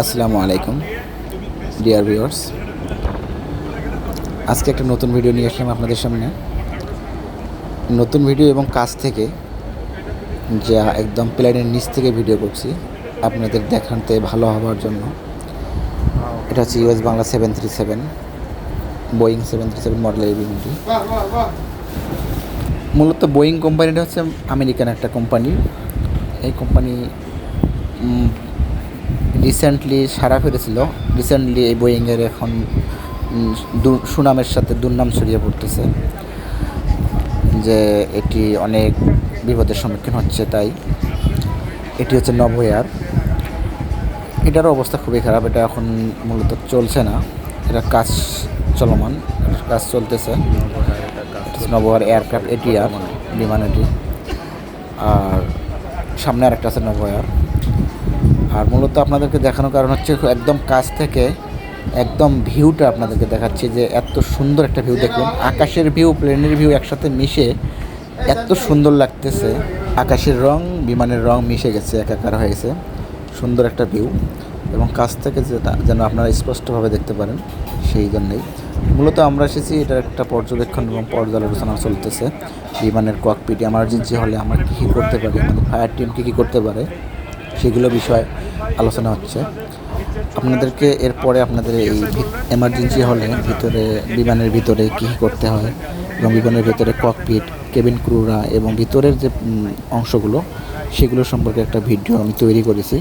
আসসালামু আলাইকুম, dear viewers. আজকে একটা নতুন ভিডিও নিয়ে আসলাম আপনাদের সামনে। নতুন ভিডিও এবং কাজ থেকে যা একদম প্লেনের নিচ থেকে ভিডিও করছি, আপনাদের দেখাতে ভালো হওয়ার জন্য। এটা হচ্ছে US Bangla seven three seven, Boeing seven three seven মডেলের বিমানটি মূলত বোয়িং কোম্পানিটা হচ্ছে আমেরিকান একটা কোম্পানি। এই কোম্পানি রিসেন্টলি সারা ফেলেছিল। রিসেন্টলি এই বোয়িংয়ের এখন সুনামের সাথে দুর্নাম ছড়িয়ে পড়তেছে। যে এটি অনেক বিপদের সম্মুখীন হচ্ছে তাই। এটি হচ্ছে নভোয়ার এটারও অবস্থা খুবই খারাপ। এটা এখন মূলত চলছে না। এটা কাজ চলমান। কাজ চলতেছে। নভোয়ার এয়ারক্রাফট এটিআর বিমান এটি। আর সামনে আরেকটা আছে নভোয়ার আর মূলত আপনাদেরকে দেখানোর কারণ হচ্ছে একদম কাছ থেকে একদম ভিউটা আপনাদেরকে দেখাচ্ছি যে এত সুন্দর একটা ভিউ দেখুন। আকাশের ভিউ প্লেনের ভিউ একসাথে মিশে এত সুন্দর লাগতেছে। আকাশের রং, বিমানের রং মিশে গেছে, একাকার হয়ে গেছে। সুন্দর একটা ভিউ এবং কাছ থেকে যেটা যেন আপনারা স্পষ্টভাবে দেখতে পারেন, সেই জন্যেই। মূলত আমরা এসেছি, এটার একটা পর্যবেক্ষণ এবং পর্যালোচনা চলতেছে। বিমানের ককপিট এমার্জেন্সি হলে আমরা কী কী করতে পারি, আমাদের ফায়ার টিম কী কী করতে পারে, সেগুলো বিষয়ে আলোচনা হচ্ছে। আপনাদেরকে এরপরে আপনাদের এই এমার্জেন্সি হলে ভিতরে, বিমানের ভিতরে কী কী করতে হয় এবং বিমানের ভিতরে ককপিট কেবিন ক্রুরা এবং ভিতরের যে অংশগুলো, সেগুলো সম্পর্কে একটা ভিডিও আমি তৈরি করেছি।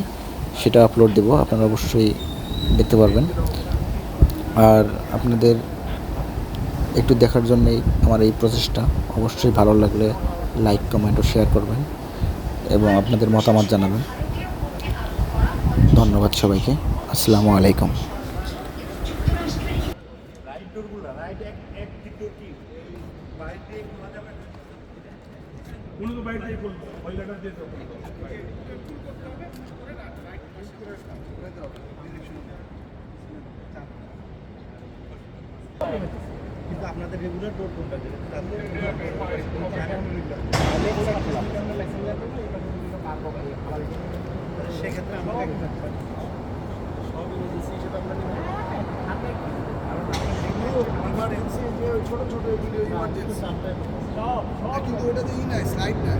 সেটা আপলোড দেবো, আপনারা অবশ্যই দেখতে পারবেন। আর আপনাদের একটু দেখার জন্যই আমার এই প্রচেষ্টা। অবশ্যই ভালো লাগলে লাইক কমেন্ট ও শেয়ার করবেন এবং আপনাদের মতামত জানাবেন। ধন্যবাদ সবাইকে। আসসালামু আলাইকুম। কোনো তো বাইরে করব ওই জায়গা দিয়ে কিন্তু আপনাদের রেগুলার কোনটা সেক্ষেত্রে আমাকে ইমার্জেন্সি যে ওই ছোট ছোট এগুলো ইমার্জেন্সি কিন্তু ওটা তো ই নাই স্লাইড নাই